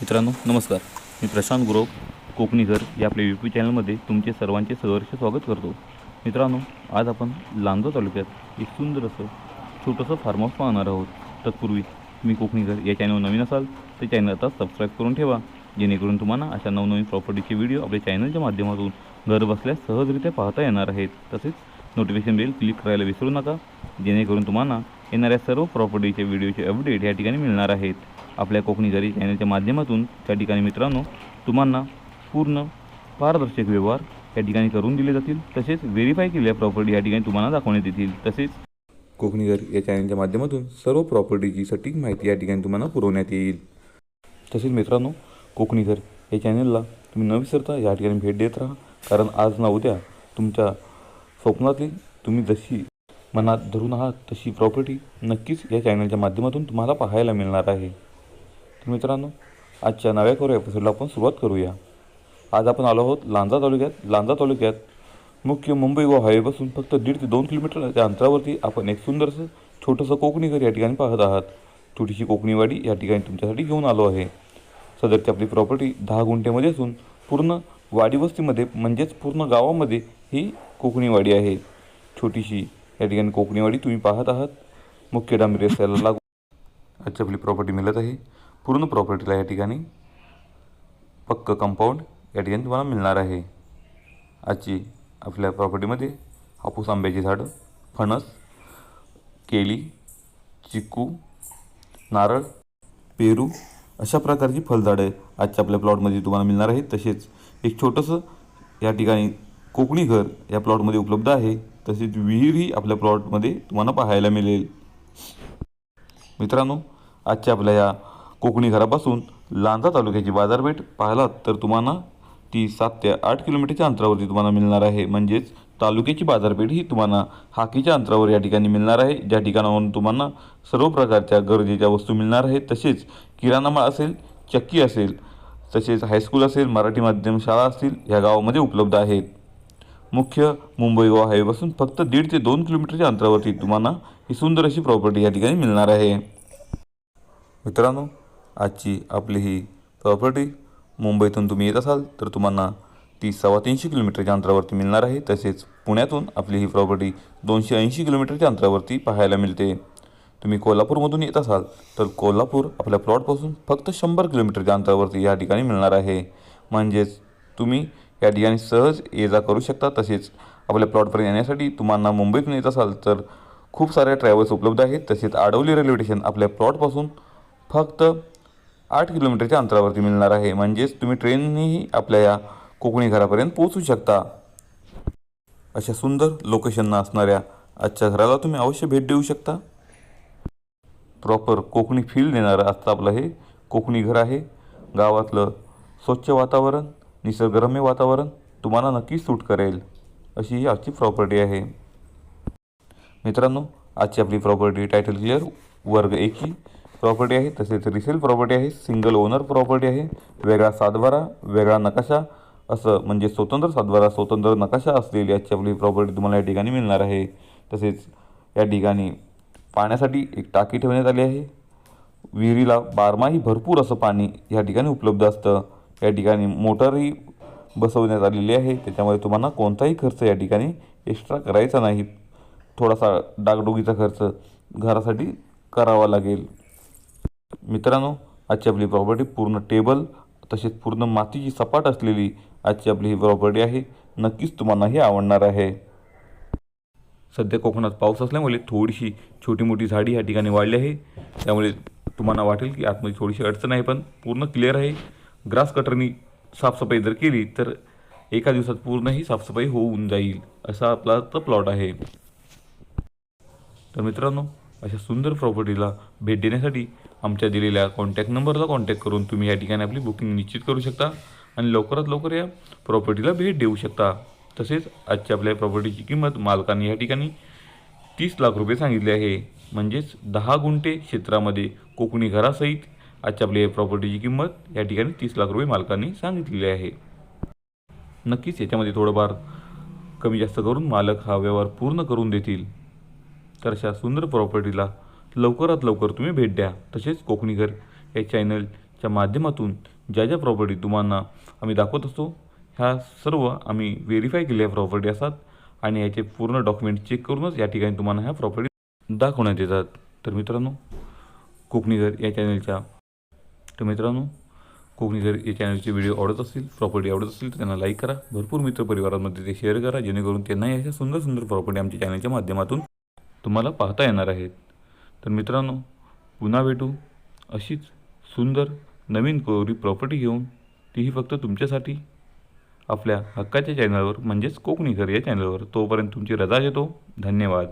मित्रांनो नमस्कार. मी प्रशांत गुरव कोकणीकर या आपल्या यूट्यूब चॅनलमध्ये तुमचे सर्वांचे सहर्ष स्वागत करतो. मित्रांनो आज आपण लांजा तालुक्यात एक सुंदर असं छोटंसं फार्म हाऊस पाहणार आहोत. तत्पूर्वी तुम्ही कोकणीकर या चॅनलवर नवीन असाल तर चॅनल आता सबस्क्राईब करून ठेवा. जेणेकरून तुम्हाला अशा नवनवीन प्रॉपर्टीचे व्हिडिओ आपल्या चॅनलच्या माध्यमातून घर बसल्या सहजरित्या पाहता येणार आहेत. तसेच नोटिफिकेशन बेल क्लिक करायला विसरू नका. जेणेकरून तुम्हाला येणाऱ्या सर्व प्रॉपर्टीचे व्हिडिओचे अपडेट या ठिकाणी मिळणार आहेत. आपल्या कोकणी घरी चॅनलच्या माध्यमातून त्या ठिकाणी मित्रांनो तुम्हाला पूर्ण पारदर्शक व्यवहार या ठिकाणी करून दिले जातील. तसेच व्हेरीफाय केलेल्या प्रॉपर्टी या ठिकाणी तुम्हाला दाखवण्यात येतील. तसेच कोकणी घर या चॅनलच्या माध्यमातून सर्व प्रॉपर्टीची सटीक माहिती या ठिकाणी तुम्हाला पुरवण्यात येईल. तसेच मित्रांनो कोकणी घर या चॅनलला तुम्ही न विसरता या ठिकाणी भेट देत राहा. कारण आज ना उद्या तुमच्या स्वप्नातली तुम्ही जशी मनात धरून आहात तशी प्रॉपर्टी नक्कीच या चॅनलच्या माध्यमातून तुम्हाला पाहायला मिळणार आहे. तर मित्रांनो आजच्या नव्या करू एपिसोडला आपण सुरुवात करूया. आज आपण आलो आहोत लांजा तालुक्यात. लांजा तालुक्यात मुख्य मुंबई व हायवेपासून फक्त दीड ते दोन किलोमीटरच्या अंतरावरती आपण एक सुंदरसं छोटंसं कोकणी घर या ठिकाणी पाहत आहात. छोटीशी कोकणीवाडी या ठिकाणी तुमच्यासाठी घेऊन आलो आहे. सदरची आपली प्रॉपर्टी दहा गुंठेमध्ये असून पूर्ण वाडी वस्तीमध्ये म्हणजेच पूर्ण गावामध्ये ही कोकणीवाडी आहे. छोटीशी या ठिकाणी कोकणीवाडी तुम्ही पाहत आहात. मुख्य डांबरी रस्त्याला लागू. आजची आपली प्रॉपर्टी मिळत आहे. पूर्ण प्रॉपर्टीला या ठिकाणी पक्क कंपाऊंड या ठिकाणी तुम्हाला मिळणार आहे. आजची आपल्या प्रॉपर्टीमध्ये हापूस आंब्याची झाडं फणस केळी चिकू नारळ पेरू अशा प्रकारची फळझाडं आजच्या आपल्या प्लॉटमध्ये तुम्हाला मिळणार आहेत. तसेच एक छोटंसं या ठिकाणी कोकणी घर या प्लॉटमध्ये उपलब्ध आहे. तसेच विहीरही आपल्या प्लॉटमध्ये तुम्हाला पाहायला मिळेल. मित्रांनो आजच्या आपल्या या कोकणी घरापासून लांजा तालुक्याची बाजारपेठ पाहिलात तर तुम्हाला ती सात ते आठ किलोमीटरच्या अंतरावरती तुम्हाला मिळणार आहे. म्हणजेच तालुक्याची बाजारपेठ ही तुम्हाला हाकीच्या अंतरावर या ठिकाणी मिळणार आहे. ज्या ठिकाणावरून तुम्हाला सर्व प्रकारच्या गरजेच्या वस्तू मिळणार आहेत. तसेच किराणा माळ असेल चक्की असेल तसेच हायस्कूल असेल मराठी माध्यम शाळा असतील ह्या गावामध्ये उपलब्ध आहेत. मुख्य मुंबई गोवा हायवेपासून फक्त दीड ते दोन किलोमीटरच्या अंतरावरती तुम्हाला ही सुंदर अशी प्रॉपर्टी या ठिकाणी मिळणार आहे. मित्रांनो आजची आपली ही प्रॉपर्टी मुंबईतून तुम्ही येत असाल तर तुम्हाला ती सव्वा तीनशे किलोमीटरच्या अंतरावरती मिळणार आहे. तसेच पुण्यातून आपली ही प्रॉपर्टी दोनशे ऐंशी किलोमीटरच्या अंतरावरती पाहायला मिळते. तुम्ही कोल्हापूरमधून येत असाल तर कोल्हापूर आपल्या प्लॉटपासून फक्त शंभर किलोमीटरच्या अंतरावरती या ठिकाणी मिळणार आहे. म्हणजेच तुम्ही या ठिकाणी सहज ये जा करू शकता. तसेच आपल्या प्लॉटपर्यंत येण्यासाठी तुम्हाला मुंबईतून येत असाल तर खूप साऱ्या ट्रॅव्हल्स उपलब्ध आहेत. तसेच आडवली रेल्वे स्टेशन आपल्या प्लॉटपासून फक्त आठ किलोमीटरच्या अंतरावरती मिळणार आहे. म्हणजेच तुम्ही ट्रेननेही आपल्या या कोकणी घरापर्यंत पोहोचू शकता. अशा सुंदर लोकेशनना असणाऱ्या आजच्या घराला तुम्ही अवश्य भेट देऊ शकता. प्रॉपर कोकणी फील देणारं आजचं आपलं हे कोकणी घर आहे. गावातलं स्वच्छ वातावरण निसर्गरम्य वातावरण तुम्हाला नक्कीच सूट करेल अशी ही आजची प्रॉपर्टी आहे. मित्रांनो आजची आपली प्रॉपर्टी टायटल क्लिअर वर्ग एकची प्रॉपर्टी आहे तसेच रिसेल प्रॉपर्टी आहे सिंगल ओनर प्रॉपर्टी आहे वेगळा सातबारा वेगळा नकाशा असं म्हणजे स्वतंत्र सातबारा स्वतंत्र नकाशा असलेली आजची आपली प्रॉपर्टी तुम्हाला या ठिकाणी मिळणार आहे. तसेच या ठिकाणी पाण्यासाठी एक टाकी ठेवण्यात आली आहे. विहिरीला बारमाही भरपूर असं पाणी या ठिकाणी उपलब्ध असतं. या ठिकाणी मोटरही बसवण्यात आलेली आहे. त्याच्यामुळे तुम्हाला कोणताही खर्च या ठिकाणी एक्स्ट्रा करायचा नाही. थोडासा डागडुगीचा खर्च घरासाठी करावा लागेल. मित्रांनो आजची आपली प्रॉपर्टी पूर्ण टेबल तसेच पूर्ण मातीची सपाट असलेली आजची आपली ही प्रॉपर्टी आहे. नक्कीच तुम्हाला हे आवडणार आहे. सध्या कोकणात पाऊस असल्यामुळे थोडीशी छोटी मोठी झाडी या ठिकाणी वाढली आहे. त्यामुळे तुम्हाला वाटेल की आतमध्ये थोडीशी अडचण आहे पण पूर्ण क्लिअर आहे. ग्रास कटरनी साफसफाई जर केली तर एका दिवसात पूर्ण ही साफसफाई होऊन जाईल असा आपला तर प्लॉट आहे. तर मित्रांनो अशा सुंदर प्रॉपर्टीला भेट देण्यासाठी आमच्या दिलेल्या कॉन्टॅक्ट नंबरला कॉन्टॅक्ट करून तुम्ही या ठिकाणी आपली बुकिंग निश्चित करू शकता आणि लवकरात लवकर या प्रॉपर्टीला भेट देऊ शकता. तसेच आजच्या आपल्या प्रॉपर्टीची किंमत मालकाने या ठिकाणी तीस लाख रुपये सांगितले आहे. म्हणजेच दहा गुंठे क्षेत्रामध्ये कोकणी घरासहित आजच्या आपल्या प्रॉपर्टीची किंमत या ठिकाणी तीस लाख रुपये मालकांनी सांगितलेली आहे. नक्कीच याच्यामध्ये थोडंफार कमी जास्त करून मालक हा व्यवहार पूर्ण करून देतील. तर अशा सुंदर प्रॉपर्टीला लवकरात लवकर तुम्ही भेट द्या. तसेच कोकणीघर या चॅनलच्या माध्यमातून ज्या ज्या प्रॉपर्टी तुम्हाला आम्ही दाखवत असतो ह्या सर्व आम्ही व्हेरीफाय केलेल्या प्रॉपर्टी असतात आणि याचे पूर्ण डॉक्युमेंट चेक करूनच या ठिकाणी तुम्हाला ह्या प्रॉपर्टी दाखवण्यात येतात. तर मित्रांनो कोकणीघर या चॅनलच्या तर मित्रांनो कोकणीघर या चॅनलचे व्हिडिओ आवडत असतील प्रॉपर्टी आवडत असतील तर त्यांना लाईक करा. भरपूर मित्रपरिवारांमध्ये ते शेअर करा जेणेकरून त्यांनाही अशा सुंदर सुंदर प्रॉपर्टी आमच्या चॅनलच्या माध्यमातून तुम्हाला पाहता येणार आहेत. तर मित्रांनो पुन्हा भेटू. अशीच सुंदर नवीन कोरी प्रॉपर्टी घेऊन तीही फक्त तुमच्यासाठी. आपल्या हक्काच्या चॅनलवर म्हणजेच कोकणी घर या चॅनलवर तोपर्यंत तुमची रजा घेतो. धन्यवाद.